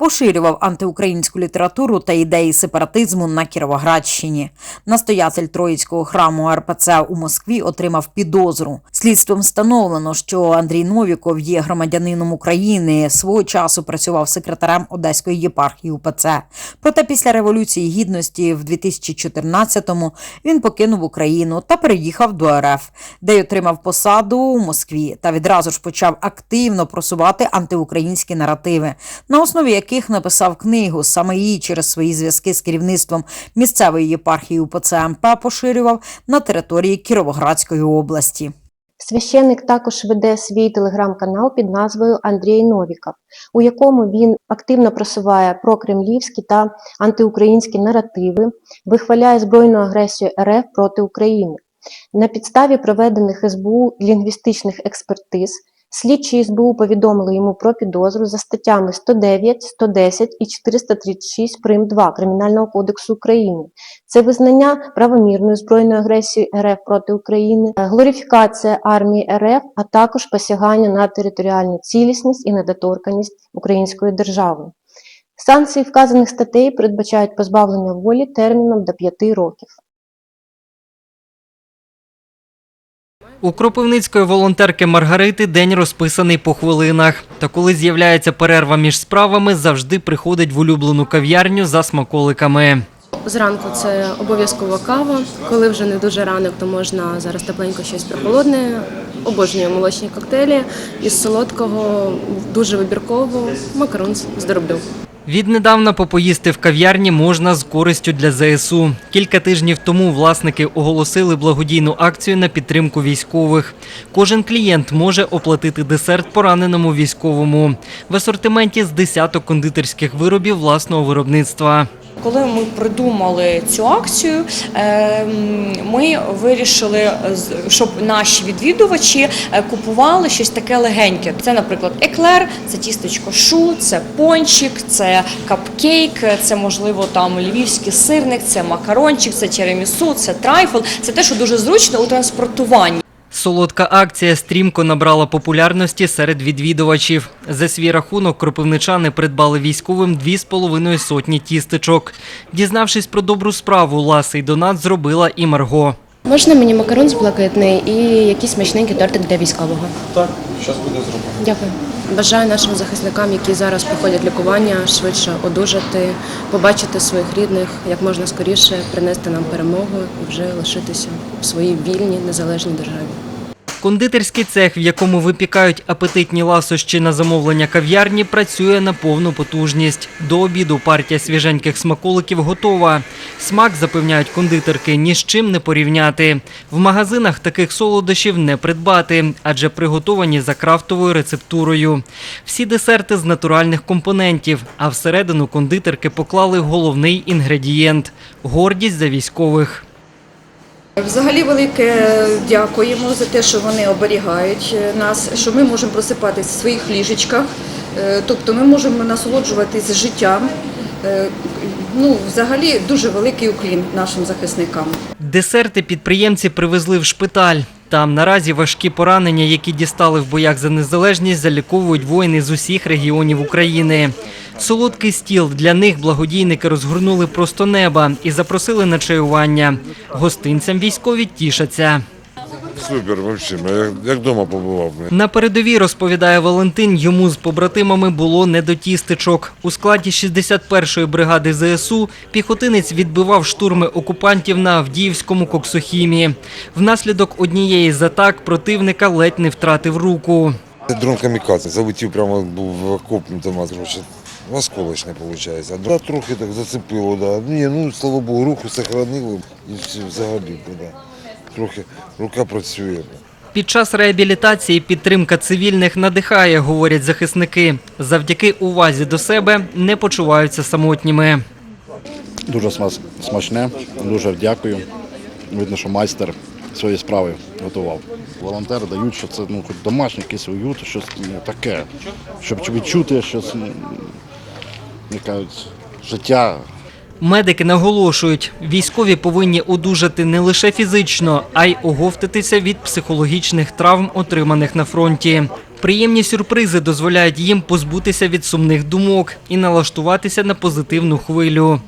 поширював антиукраїнську літературу та ідеї сепаратизму на Кіровоградщині. Настоятель Троїцького храму РПЦ у Москві отримав підозру. Слідством встановлено, що Андрій Новіков є громадянином України. Свого часу працював секретарем Одеської єпархії УПЦ. Проте після революції гідності в 2014-му він покинув Україну та переїхав до РФ, де й отримав посаду у Москві та відразу ж почав активно просувати антиукраїнські наративи, на основі яких написав книгу. Саме її через свої зв'язки з керівництвом місцевої єпархії УПЦ МП поширював на території Кіровоградської області. Священник також веде свій телеграм-канал під назвою Андрій Новіков, у якому він активно просуває прокремлівські та антиукраїнські наративи, вихваляє збройну агресію РФ проти України. На підставі проведених СБУ лінгвістичних експертиз слідчі СБУ повідомили йому про підозру за статтями 109, 110 і 436 прим. 2 Кримінального кодексу України. Це визнання правомірної збройної агресії РФ проти України, е, глорифікація армії РФ, а також посягання на територіальну цілісність і недоторканність української держави. Санкції вказаних статей передбачають позбавлення волі терміном до 5 років. У кропивницької волонтерки Маргарити день розписаний по хвилинах. Та коли з'являється перерва між справами, завжди приходить в улюблену кав'ярню за смаколиками. Зранку це обов'язкова кава. Коли вже не дуже ранок, то можна зараз тепленько щось прохолодне. Обожнюю молочні коктейлі із солодкого, дуже вибірково, макарон з дроблю. Віднедавна попоїсти в кав'ярні можна з користю для ЗСУ. Кілька тижнів тому власники оголосили благодійну акцію на підтримку військових. Кожен клієнт може оплатити десерт пораненому військовому. В асортименті з десяток кондитерських виробів власного виробництва. Коли ми придумали цю акцію, ем, ми вирішили, щоб наші відвідувачі е, купували щось таке легеньке. Це, наприклад, еклер, це тістечко шу, це пончик, це капкейк, це можливо там львівський сирник, це макарончик, це тірамісу, це трайфл. Це те, що дуже зручно у транспортуванні. Солодка акція стрімко набрала популярності серед відвідувачів. За свій рахунок кропивничани придбали військовим дві з половиною сотні тістечок. Дізнавшись про добру справу, ласий донат зробила і Марго. Можна мені макарон з блакитний і якийсь смачненький тортик для військового. Так, зараз буде зроблено. Дякую. Бажаю нашим захисникам, які зараз проходять лікування, швидше одужати, побачити своїх рідних як можна скоріше, принести нам перемогу і вже лишитися в своїй вільній незалежній державі. Кондитерський цех, в якому випікають апетитні ласощі на замовлення кав'ярні, працює на повну потужність. До обіду партія свіженьких смаколиків готова. Смак, запевняють кондитерки, ні з чим не порівняти. В магазинах таких солодощів не придбати, адже приготовані за крафтовою рецептурою. Всі десерти з натуральних компонентів, а всередину кондитерки поклали головний інгредієнт гордість за військових. Взагалі велике дякуємо за те, що вони оберігають е, нас, що ми можемо просипатися в своїх ліжечках, е, тобто ми можемо насолоджуватись життям. Е, Ну, взагалі дуже великий уклін нашим захисникам. Десерти підприємці привезли в шпиталь. Там наразі важкі поранення, які дістали в боях за незалежність, заліковують воїни з усіх регіонів України. Солодкий стіл для них благодійники розгорнули просто неба і запросили на чаювання. Гостинцям військові тішаться. Супер, вообще, я як, вдома побував. На передовій, розповідає Валентин, йому з побратимами було не до тістечок. У складі 61-ї бригади ЗСУ піхотинець відбивав штурми окупантів на Авдіївському коксохімі. Внаслідок однієї з атак противника ледь не втратив руку. Дрон камікадзе, залетів прямо був в окоп, там, осколочне виходить. Да, трохи так зацепило, да. Ні, ну, слава Богу, руху сохранило і все, взагалі, да. Трохи рука працює. Під час реабілітації підтримка цивільних надихає, говорять захисники. Завдяки увазі до себе не почуваються самотніми. Дуже смачне, дуже дякую. Видно, що майстер своєї справи готував. Волонтери дають, що це ну, хоч домашній якийсь уют, щось ну, таке, щоб відчути щось, ну, як кажуть, життя Медики наголошують, військові повинні одужати не лише фізично, а й оговтатися від психологічних травм, отриманих на фронті. Приємні сюрпризи дозволяють їм позбутися від сумних думок і налаштуватися на позитивну хвилю.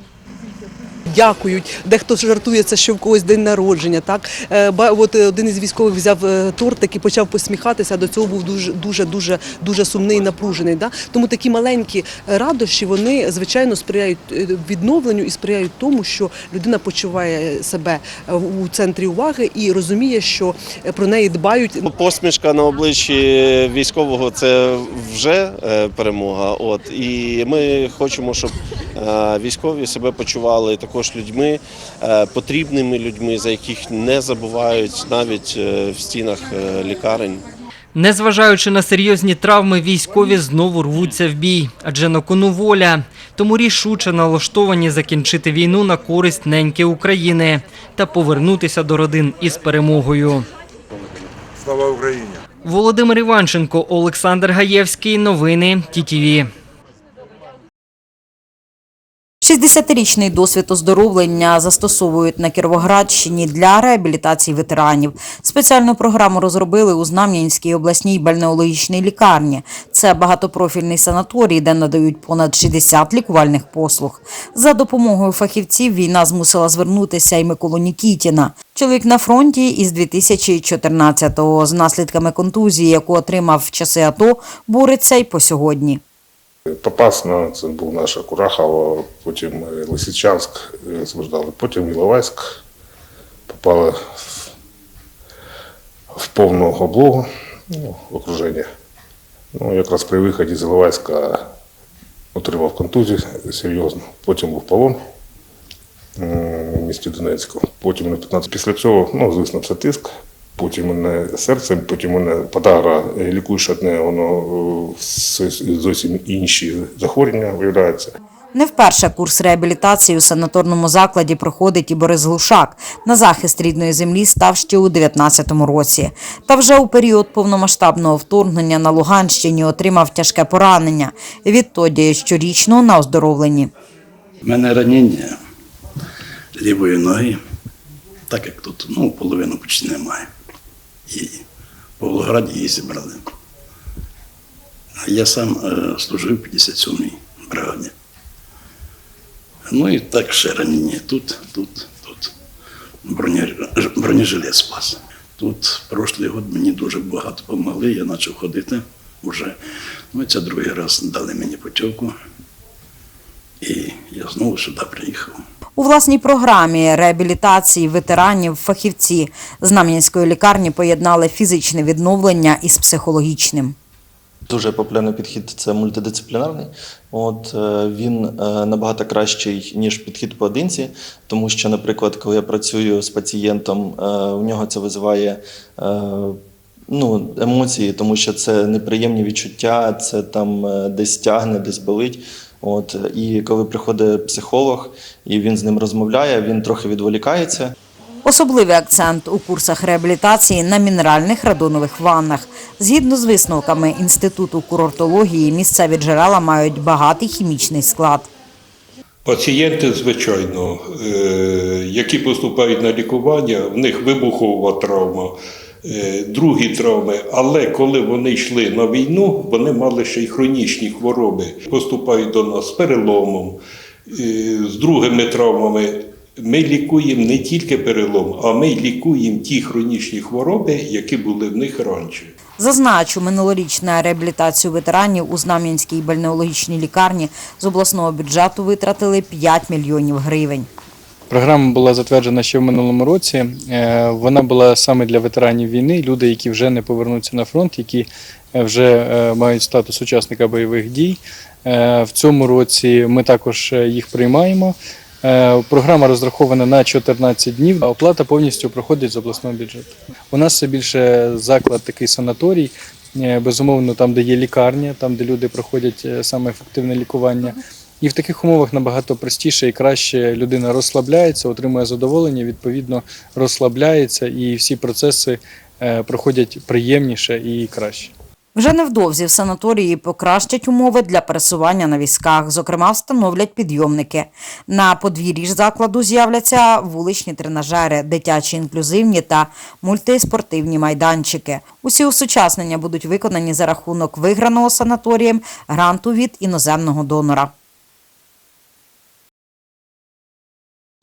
Дякують. Дехто жартується, що в когось день народження. Так Е, от е, один із військових взяв е, тортик і почав посміхатися. а До цього був дуже дуже дуже дуже сумний і напружений. Да? Тому такі маленькі радощі вони звичайно сприяють відновленню і сприяють тому, що людина почуває себе у центрі уваги і розуміє, що про неї дбають. Посмішка на обличчі військового це вже перемога. От і ми хочемо, щоб військові себе почували також людьми, е, потрібними людьми, за яких не забувають навіть е, в стінах е, лікарень. Незважаючи на серйозні травми, військові знову рвуться в бій, адже на кону воля. Тому рішуче налаштовані закінчити війну на користь неньки України та повернутися до родин із перемогою. Слава Україні! Володимир Іванченко, Олександр Гаєвський. Новини ТІТІВІ. 60-річний досвід оздоровлення застосовують на Кіровоградщині для реабілітації ветеранів. Спеціальну програму розробили у Знам'янській обласній бальнеологічній лікарні. Це багатопрофільний санаторій, де надають понад 60 лікувальних послуг. За допомогою фахівців війна змусила звернутися й Миколу Нікітіна. Чоловік на фронті із 2014-го. З наслідками контузії, яку отримав в часи АТО, бореться й по сьогодні. Попасна, це був наша Курахова, потім Лисичанськ е, потім Іловайськ. Попали в, повну облогу, ну, окруження. Ну, якраз при виході з Іловайська отримав контузію серйозну, потім був полон в місті Донецьку. Потім на 15 після цього, ну, звісно, це тиск. Потім мене серце, потім мене подагра е, лікуєш одне, воно е, зовсім інші захворювання виявляються. Не вперше курс реабілітації у санаторному закладі проходить і Борис Глушак. На захист рідної землі став ще у 19-му році. Та вже у період повномасштабного вторгнення на Луганщині отримав тяжке поранення. Відтоді щорічно на оздоровленні. У мене ранення лівої ноги, так як тут, ну, половину почти немає. І по Волгограді її зібрали. А я сам е, служив в 57-й бригаді. Ну і так ще ранення тут, тут, тут. Бронежилет спас. Тут прошлий год мені дуже багато допомогли, я почав ходити вже. Ну, і це другий раз дали мені путівку. І я знову сюди приїхав. У власній програмі реабілітації ветеранів фахівці Знам'янської лікарні поєднали фізичне відновлення із психологічним. Дуже популярний підхід це мультидисциплінарний. От е, він е, набагато кращий ніж підхід поодинці, тому що, наприклад, коли я працюю з пацієнтом, е, у нього це визиває ну, емоції, тому що це неприємні відчуття, це там десь тягне, десь болить. От і коли приходить психолог і він з ним розмовляє, він трохи відволікається. Особливий акцент у курсах реабілітації на мінеральних радонових ваннах. Згідно з висновками Інституту курортології, місцеві джерела мають багатий хімічний склад. Пацієнти, звичайно, е, які поступають на лікування, в них вибухова травма, другі травми. Але коли вони йшли на війну, вони мали ще й хронічні хвороби. Поступають до нас з переломом, е, з другими травмами. Ми лікуємо не тільки перелом, а ми лікуємо ті хронічні хвороби, які були в них раніше. Зазначу, минулоріч на реабілітацію ветеранів у Знам'янській бальнеологічній лікарні з обласного бюджету витратили 5 мільйонів гривень. Програма була затверджена ще в минулому році. Е, Вона була саме для ветеранів війни, люди, які вже не повернуться на фронт, які е, вже е, мають статус учасника бойових дій. В цьому році ми також їх приймаємо. Програма розрахована на 14 днів, а оплата повністю проходить з обласного бюджету. У нас це більше заклад, такий санаторій, безумовно, там, де є лікарня, там, де люди проходять саме ефективне лікування. І в таких умовах набагато простіше і краще людина розслабляється, отримує задоволення, відповідно розслабляється, і всі процеси е, проходять приємніше і краще. Вже невдовзі в санаторії покращать умови для пересування на візках. Зокрема, встановлять підйомники. На подвір'ї ж закладу з'являться вуличні тренажери, дитячі інклюзивні та мультиспортивні майданчики. Усі усучаснення будуть виконані за рахунок виграного санаторієм гранту від іноземного донора.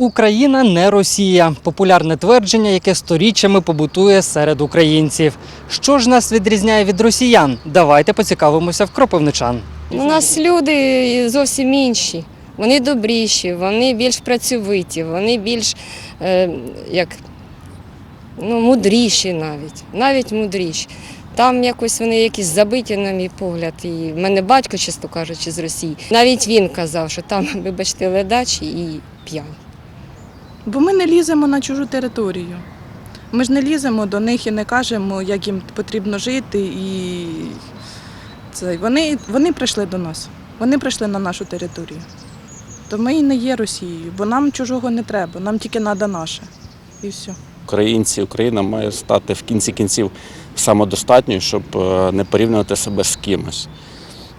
Україна не Росія. Популярне твердження, яке сторіччями побутує серед українців. Що ж нас відрізняє від росіян? Давайте поцікавимося в кропивничан. У нас люди зовсім інші. Вони добріші, вони більш працьовиті, вони більш е, як, ну, мудріші навіть, навіть мудріші. Там якось вони якісь забиті, на мій погляд. І в мене батько, чесно кажучи, з Росії. Навіть він казав, що там, вибачте, ледачі і п'яні. Бо ми не ліземо на чужу територію. Ми ж не ліземо до них і не кажемо, як їм потрібно жити. І це, вони, вони прийшли до нас, вони прийшли на нашу територію. То ми і не є Росією, бо нам чужого не треба, нам тільки треба наше. І все. Українці, Україна має стати в кінці кінців самодостатньою, щоб е, не порівнювати себе з кимось.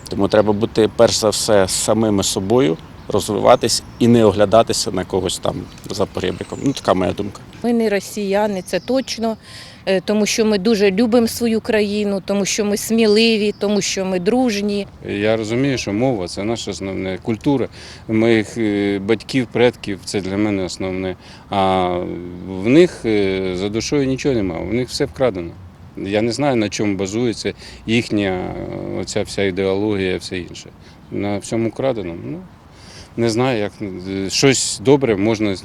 Тому треба бути перш за все самими собою, розвиватись і не оглядатися на когось там за порібриком. Ну, така моя думка. Ми не росіяни, це точно, е, тому що ми дуже любимо свою країну, тому що ми сміливі, тому що ми дружні. Я розумію, що мова це наша основна культура моїх е, батьків, предків це для мене основне. А в них е, за душою нічого немає, в них все вкрадено. Я не знаю, на чому базується їхня оця вся ідеологія все інше. На всьому вкраденому. Ну, не знаю, як е, щось добре можна е,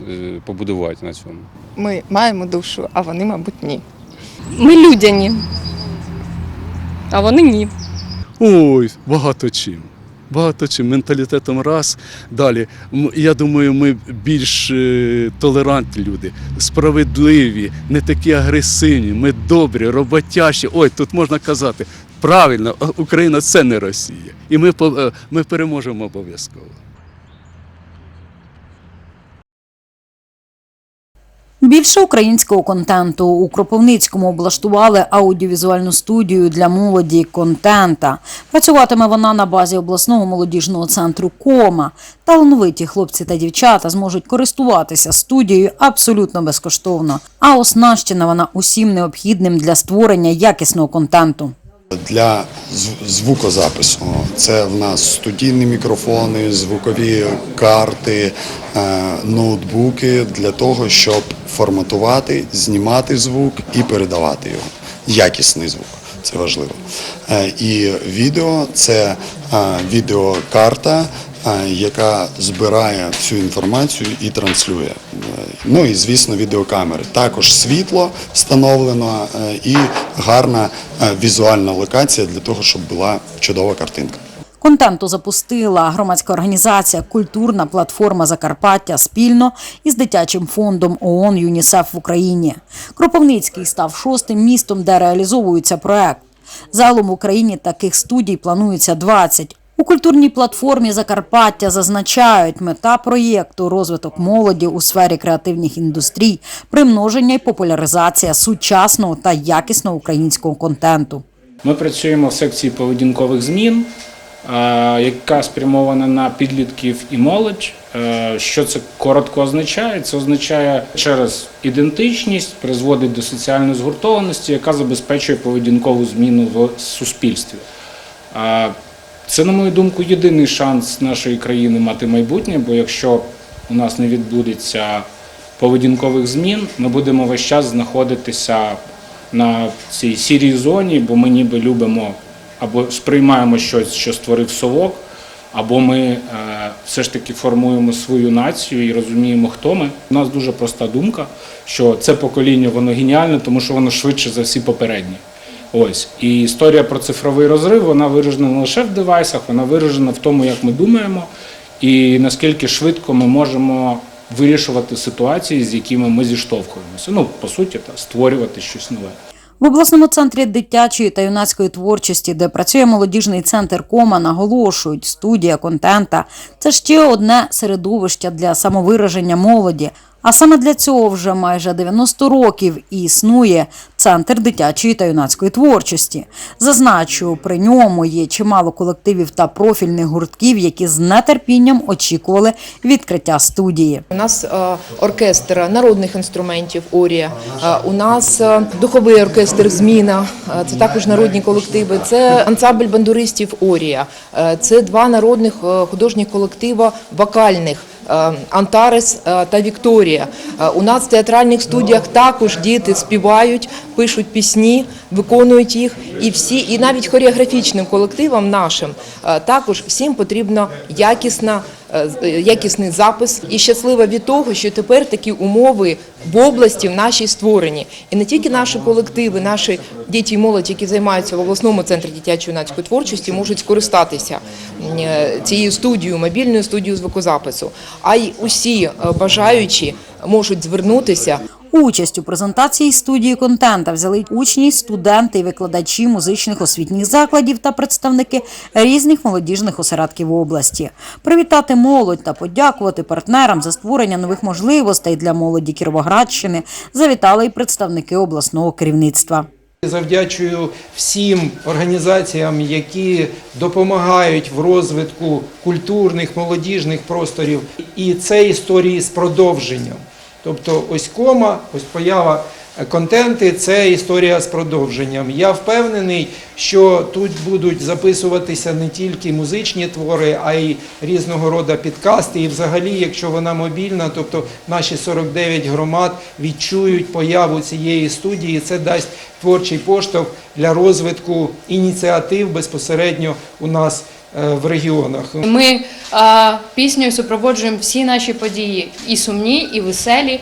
побудувати на цьому. Ми маємо душу, а вони, мабуть, ні. Ми людяні, а вони ні. Ой, багато чим. Багато чим. Менталітетом раз. Далі. Я думаю, ми більш е, толерантні люди, справедливі, не такі агресивні, ми добрі, роботящі. Ой, тут можна казати. Правильно, Україна це не Росія. І ми, по- е, ми переможемо обов'язково. Більше українського контенту у Кропивницькому облаштували аудіовізуальну студію для молоді контента. Працюватиме вона на базі обласного молодіжного центру Кома. Талановиті хлопці та дівчата зможуть користуватися студією абсолютно безкоштовно. А оснащена вона усім необхідним для створення якісного контенту. Для звукозапису це в нас студійні мікрофони, звукові карти, е, ноутбуки для того, щоб форматувати, знімати звук і передавати його. Якісний звук. Це важливо. Е, І відео це е, відеокарта, яка збирає всю інформацію і транслює. Е, Ну і звісно, відеокамери. Також світло встановлено е, і гарна е, візуальна локація для того, щоб була чудова картинка. Контенту запустила громадська організація Культурна платформа Закарпаття спільно із дитячим фондом ООН ЮНІСЕФ в Україні. Кропивницький став шостим містом, де реалізовується проект. Загалом в Україні таких студій планується 20. У культурній платформі Закарпаття зазначають, мета проєкту розвиток молоді у сфері креативних індустрій, примноження і популяризація сучасного та якісного українського контенту. Ми працюємо в секції поведінкових змін, яка спрямована на підлітків і молодь. Що це коротко означає? Це означає через ідентичність, призводить до соціальної згуртованості, яка забезпечує поведінкову зміну в суспільстві. Це, на мою думку, єдиний шанс нашої країни мати майбутнє, бо якщо у нас не відбудеться поведінкових змін, ми будемо весь час знаходитися на цій сірій зоні, бо ми ніби любимо або сприймаємо щось, що створив совок, або ми е, все ж таки формуємо свою націю і розуміємо, хто ми. У нас дуже проста думка, що це покоління воно геніальне, тому що воно швидше за всі попередні. Ось і історія про цифровий розрив вона виражена не лише в девайсах, вона виражена в тому, як ми думаємо, і наскільки швидко ми можемо вирішувати ситуації, з якими ми зіштовхуємося. Ну, по суті, та створювати щось нове. В обласному центрі дитячої та юнацької творчості, де працює молодіжний центр Кома, наголошують, студія контента це ще одне середовище для самовираження молоді. А саме для цього вже майже 90 років і існує центр дитячої та юнацької творчості. Зазначу, при ньому є чимало колективів та профільних гуртків, які з нетерпінням очікували відкриття студії. У нас е, оркестр народних інструментів Орія. Е, У нас е, духовий оркестр Зміна. Це також народні колективи. Це ансамбль бандуристів Орія. Це два народних художніх колектива вокальних. Антарес та Вікторія. У нас в театральних студіях також діти співають, пишуть пісні, виконують їх. І всі, і навіть хореографічним колективам нашим е, також всім потрібно якісна е, е, якісний запис і щаслива від того, що тепер такі умови в області в нашій створені. І не тільки наші колективи, наші діти і молодь, які займаються в обласному центрі дитячої юнацької творчості, можуть скористатися цією студією, мобільною студією звукозапису. А й усі бажаючі можуть звернутися Участь у презентації студії контента взяли учні, студенти і викладачі музичних освітніх закладів та представники різних молодіжних осередків області. Привітати молодь та подякувати партнерам за створення нових можливостей для молоді Кіровоградщини завітали й представники обласного керівництва. Завдячую всім організаціям, які допомагають в розвитку культурних молодіжних просторів, і це історії з продовженням. Тобто, ось кома, ось поява контенти це історія з продовженням. Я впевнений, що тут будуть записуватися не тільки музичні твори, а й різного роду підкасти. І взагалі, якщо вона мобільна, тобто наші 49 громад відчують появу цієї студії, це дасть творчий поштовх для розвитку ініціатив безпосередньо у нас е, в регіонах. Ми а, піснею супроводжуємо всі наші події, і сумні, і веселі,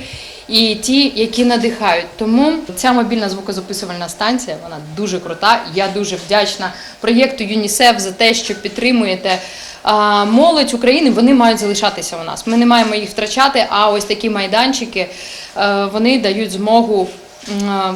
і ті, які надихають. Тому ця мобільна звукозаписувальна станція вона дуже крута. Я дуже вдячна проєкту ЮНІСЕФ за те, що підтримуєте. А, Молодь України вони мають залишатися у нас. Ми не маємо їх втрачати. А ось такі майданчики е, вони дають змогу е,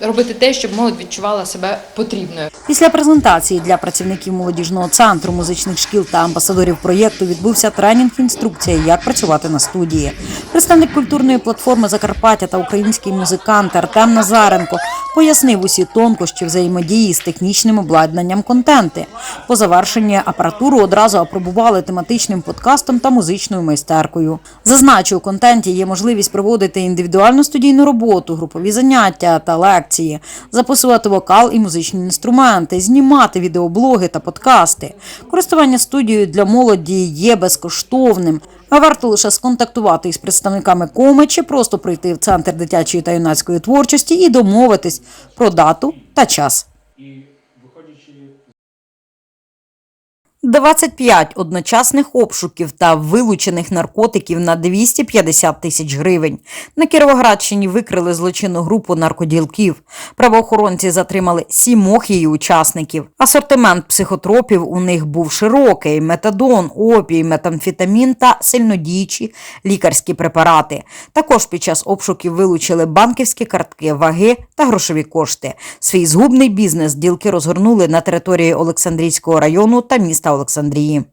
робити те, щоб молодь відчувала себе потрібною. Після презентації для працівників молодіжного центру музичних шкіл та амбасадорів проєкту відбувся тренінг інструкція, як працювати на студії. Представник культурної платформи Закарпаття та український музикант Артем Назаренко пояснив усі тонкощі взаємодії з технічним обладнанням контенти. По завершенні апаратуру одразу апробували тематичним подкастом та музичною майстеркою. Зазначу, у контенті є можливість проводити індивідуальну студійну роботу, групові заняття та лекції, записувати вокал і музичні інструменти, знімати відеоблоги та подкасти. Користування студією для молоді є безкоштовним. А варто лише сконтактувати із представниками коми чи просто прийти в центр дитячої та юнацької творчості і домовитись про дату та час. 25 одночасних обшуків та вилучених наркотиків на 250 тисяч гривень. На Кіровоградщині викрили злочинну групу наркоділків. Правоохоронці затримали сімох її учасників. Асортимент психотропів у них був широкий: метадон, опій, метамфетамін та сильнодіючі лікарські препарати. Також під час обшуків вилучили банківські картки, ваги та грошові кошти. Свій згубний бізнес ділки розгорнули на території Олександрійського району та міста Олександрії.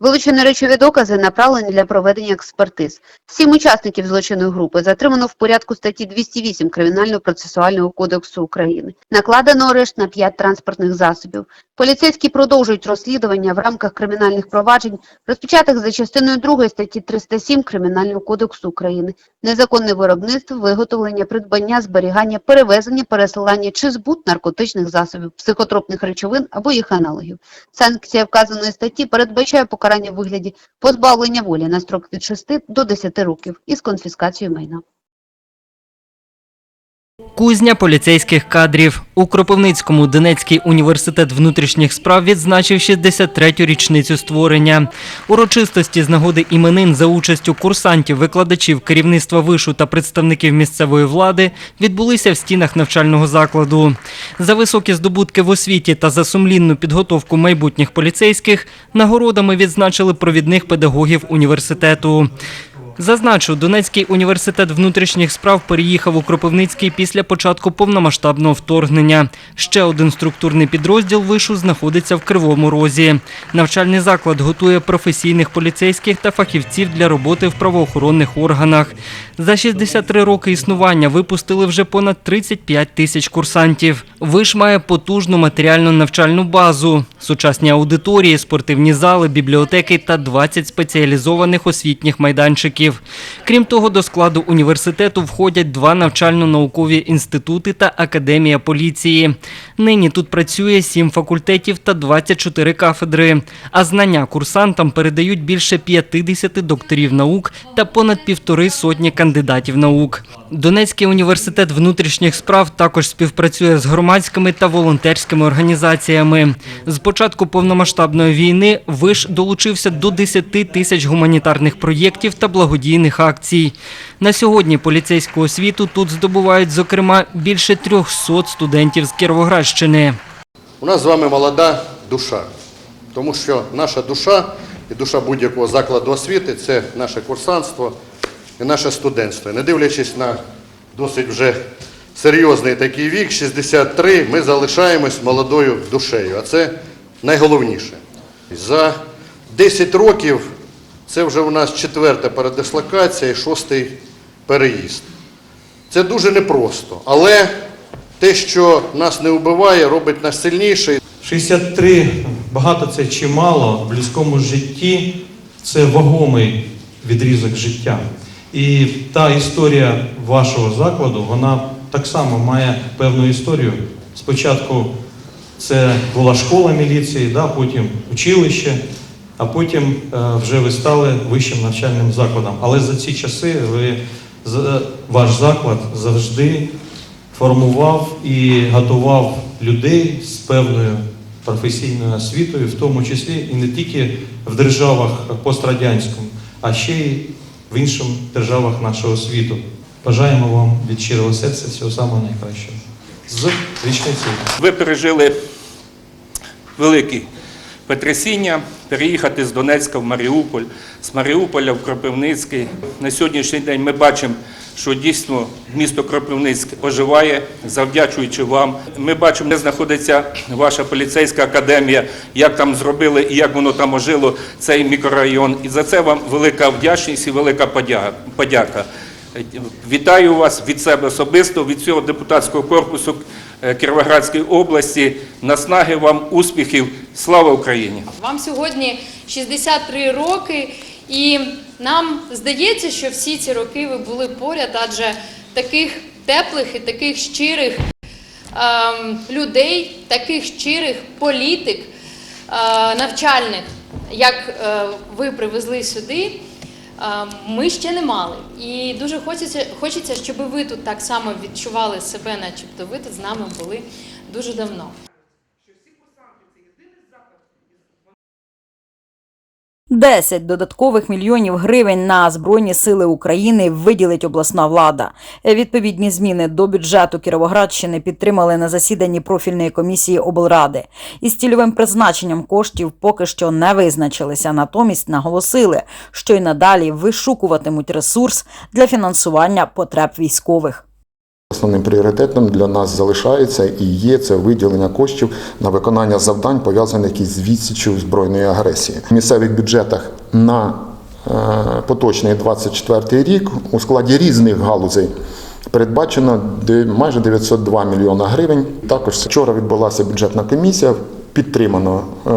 Вилучені речові докази направлені для проведення експертиз. Сім учасників злочинної групи затримано в порядку статті 208 Кримінально-процесуального кодексу України. Накладено арешт на п'ять транспортних засобів. Поліцейські продовжують розслідування в рамках кримінальних проваджень, розпочатих за частиною 2 статті 307 Кримінального кодексу України. Незаконне виробництво, виготовлення, придбання, зберігання, перевезення, пересилання чи збут наркотичних засобів, психотропних речовин або їх аналогів. Санкція вказаної статті передбачає покарання в вигляді позбавлення волі на строк від 6 до 10 років із конфіскацією майна. Кузня поліцейських кадрів у Кропивницькому Донецький університет внутрішніх справ відзначив 63-ю річницю створення. Урочистості з нагоди іменин за участю курсантів, викладачів, керівництва вишу та представників місцевої влади відбулися в стінах навчального закладу. За високі здобутки в освіті та за сумлінну підготовку майбутніх поліцейських нагородами відзначили провідних педагогів університету. Зазначу, Донецький університет внутрішніх справ переїхав у Кропивницький після початку повномасштабного вторгнення. Ще один структурний підрозділ вишу знаходиться в Кривому Розі. Навчальний заклад готує професійних поліцейських та фахівців для роботи в правоохоронних органах. За 63 роки існування випустили вже понад 35 тисяч курсантів. Виш має потужну матеріальну навчальну базу, сучасні аудиторії, спортивні зали, бібліотеки та 20 спеціалізованих освітніх майданчиків. Крім того, до складу університету входять два навчально-наукові інститути та академія поліції. Нині тут працює сім факультетів та 24 кафедри. А знання курсантам передають більше 50 докторів наук та понад півтори сотні кандидатів наук. Донецький університет внутрішніх справ також співпрацює з громадськими та волонтерськими організаціями. З початку повномасштабної війни виш долучився до 10 тисяч гуманітарних проєктів та благодійних акцій. На сьогодні поліцейську освіту тут здобувають, зокрема, більше 300 студентів з Кіровоградщини. У нас з вами молода душа, тому що наша душа і душа будь-якого закладу освіти це наше курсантство і наше студентство. Не дивлячись на досить вже серйозний такий вік, 63, ми залишаємось молодою душею, а це найголовніше. За 10 років це вже у нас четверта передислокація і шостий переїзд. Це дуже непросто, але те, що нас не вбиває, робить нас сильніше. 63 багато це чи мало в людському житті це вагомий відрізок життя. І та історія вашого закладу, вона так само має певну історію. Спочатку це була школа міліції, да, потім училище, а потім е, вже ви стали вищим навчальним закладом. Але за ці часи ви, ваш заклад завжди формував і готував людей з певною професійною освітою, в тому числі і не тільки в державах пострадянському, а ще й в інших державах нашого світу. Бажаємо вам від щирого серця всього самого найкращого. З річницею. Ви пережили великі потрясіння, переїхати з Донецька в Маріуполь, з Маріуполя в Кропивницький. На сьогоднішній день ми бачимо, що дійсно місто Кропивницьке оживає, завдячуючи вам. Ми бачимо, де знаходиться ваша поліцейська академія, як там зробили і як воно там ожило цей мікрорайон. І за це вам велика вдячність і велика подяка. Вітаю вас від себе особисто, від всього депутатського корпусу Кіровоградської області. Наснаги вам, успіхів. Слава Україні! Вам сьогодні 63 роки, і нам здається, що всі ці роки ви були поряд, адже таких теплих і таких щирих ем, людей, таких щирих політик е, навчальних, як е, ви привезли сюди. Е, Ми ще не мали, і дуже хочеться, хочеться, щоб ви тут так само відчували себе, начебто ви тут з нами були дуже давно. Десять додаткових мільйонів гривень на Збройні сили України виділить обласна влада. Відповідні зміни до бюджету Кіровоградщини підтримали на засіданні профільної комісії облради. Із цільовим призначенням коштів поки що не визначилися. Натомість наголосили, що й надалі вишукуватимуть ресурс для фінансування потреб військових. Основним пріоритетом для нас залишається і є це виділення коштів на виконання завдань, пов'язаних із відсічю збройної агресії. В місцевих бюджетах на е, поточний 24 рік у складі різних галузей передбачено майже 902 мільйона гривень. Також вчора відбулася бюджетна комісія. Підтримано е,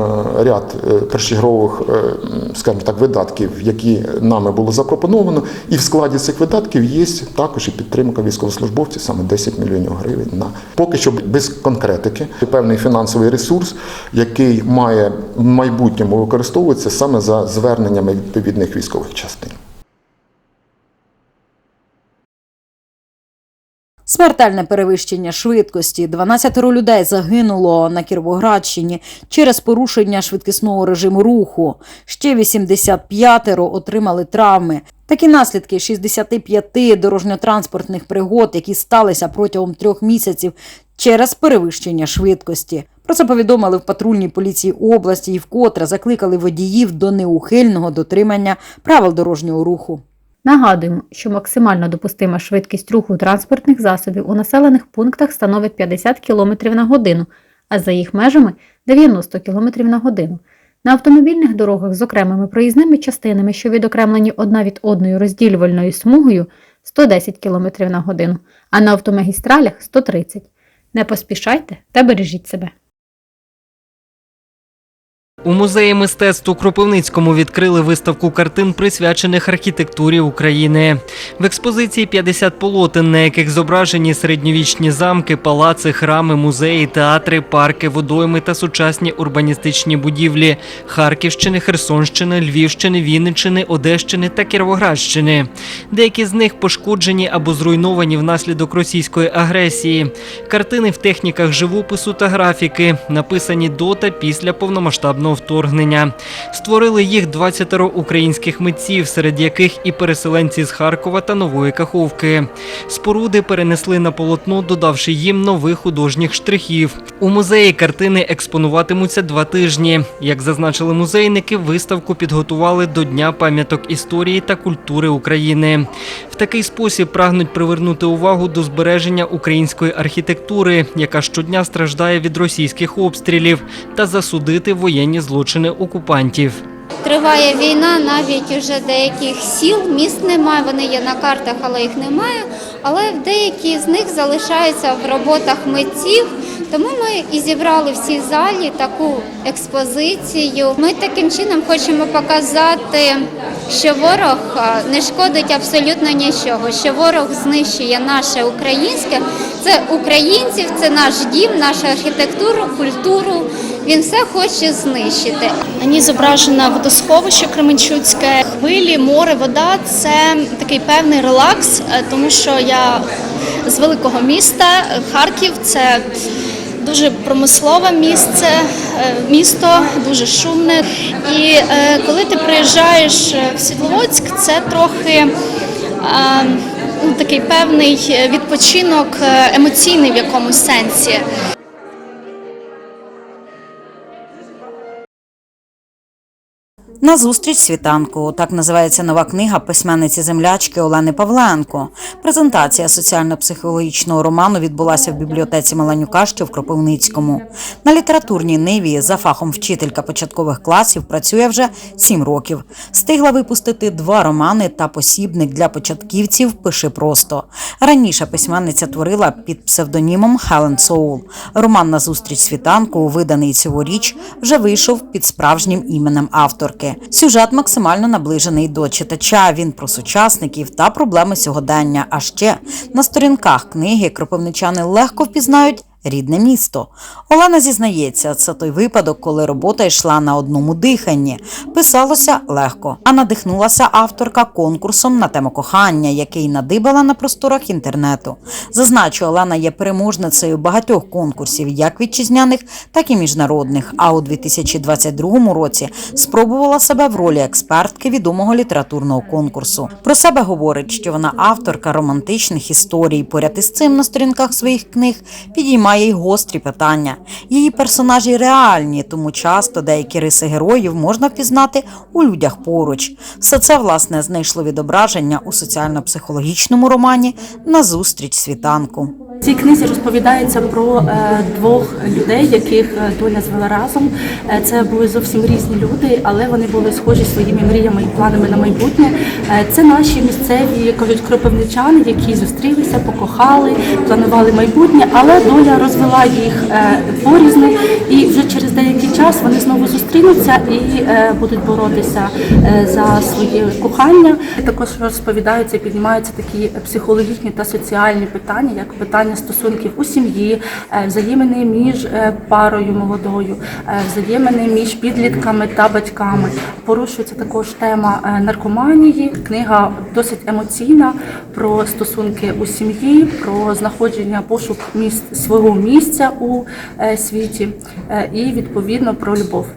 ряд е, першочергових, е, скажімо так, видатків, які нами було запропоновано, і в складі цих видатків є також і підтримка військовослужбовців, саме 10 мільйонів гривень на поки що без конкретики. Певний фінансовий ресурс, який має в майбутньому використовуватися саме за зверненнями відповідних військових частин. Смертельне перевищення швидкості. 12 людей загинуло на Кіровоградщині через порушення швидкісного режиму руху. Ще 85 отримали травми. Такі наслідки 65 дорожньо-транспортних пригод, які сталися протягом трьох місяців через перевищення швидкості. Про це повідомили в патрульній поліції області і вкотре закликали водіїв до неухильного дотримання правил дорожнього руху. Нагадуємо, що максимально допустима швидкість руху транспортних засобів у населених пунктах становить 50 км на годину, а за їх межами 90 км на годину. На автомобільних дорогах з окремими проїзними частинами, що відокремлені одна від одної розділювальною смугою, 110 км на годину, а на автомагістралях 130. Не поспішайте та бережіть себе. У музеї мистецтв у Кропивницькому відкрили виставку картин, присвячених архітектурі України. В експозиції 50 полотен, на яких зображені середньовічні замки, палаци, храми, музеї, театри, парки, водойми та сучасні урбаністичні будівлі Харківщини, Херсонщини, Львівщини, Вінниччини, Одещини та Кіровоградщини. Деякі з них пошкоджені або зруйновані внаслідок російської агресії. Картини в техніках живопису та графіки, написані до та після повномасштабного вторгнення. Створили їх 20 українських митців, серед яких і переселенці з Харкова та Нової Каховки. Споруди перенесли на полотно, додавши їм нових художніх штрихів. У музеї картини експонуватимуться два тижні. Як зазначили музейники, виставку підготували до Дня пам'яток історії та культури України. В такий спосіб прагнуть привернути увагу до збереження української архітектури, яка щодня страждає від російських обстрілів, та засудити воєнні злочини окупантів. Триває війна, навіть уже деяких сіл, міст немає, вони є на картах, але їх немає. Але деякі з них залишаються в роботах митців. Тому ми і зібрали в цій залі таку експозицію. Ми таким чином хочемо показати, що ворог не шкодить абсолютно нічого, що ворог знищує наше українське. Це українців, це наш дім, нашу архітектуру, культуру. Він все хоче знищити. На ній зображено водосховище Кременчуцьке, хвилі, море, вода це такий певний релакс, е, тому що я з великого міста Харків це дуже промислове місце, е, місто, дуже шумне. І е, коли ти приїжджаєш в Світловодськ, це трохи. е, ну, Такий певний відпочинок е, емоційний в якомусь сенсі. На зустріч світанку так називається нова книга письменниці землячки Олени Павленко. Презентація соціально-психологічного роману відбулася в бібліотеці Маланюка, що в Кропивницькому. На літературній ниві за фахом вчителька початкових класів працює вже сім років. Встигла випустити два романи та посібник для початківців Пиши просто. Раніше письменниця творила під псевдонімом Хелен Соул. Роман на зустріч світанку, виданий цьогоріч, вже вийшов під справжнім іменем авторки. Сюжет максимально наближений до читача. Він про сучасників та проблеми сьогодення. А ще на сторінках книги кропивничани легко впізнають. Рідне місто. Олена зізнається, це той випадок, коли робота йшла на одному диханні. Писалося легко, а надихнулася авторка конкурсом на тему кохання, який надибала на просторах інтернету. Зазначу, Олена є переможницею багатьох конкурсів, як вітчизняних, так і міжнародних. А у 2022 році спробувала себе в ролі експертки відомого літературного конкурсу. Про себе говорить, що вона авторка романтичних історій. Поряд із цим на сторінках своїх книг підіймає й гострі питання. Її персонажі реальні, тому часто деякі риси героїв можна впізнати у людях поруч. Все це власне знайшло відображення у соціально-психологічному романі Назустріч світанку. В цій книзі розповідається про е, двох людей, яких е, доля звела разом. Е, Це були зовсім різні люди, але вони були схожі своїми мріями і планами на майбутнє. Це наші місцеві кажуть кропивничани, які зустрілися, покохали, планували майбутнє, але доля розвела їх е, порізни, і вже через деякий час вони знову зустрінуться і е, будуть боротися е, за своє кохання. Також розповідаються, і піднімаються такі психологічні та соціальні питання, як питання стосунків у сім'ї, взаємини між парою молодою, взаємини між підлітками та батьками. Порушується також тема наркоманії. Книга досить емоційна про стосунки у сім'ї, про знаходження пошук місць свого місця у е, світі е, і відповідно про любов.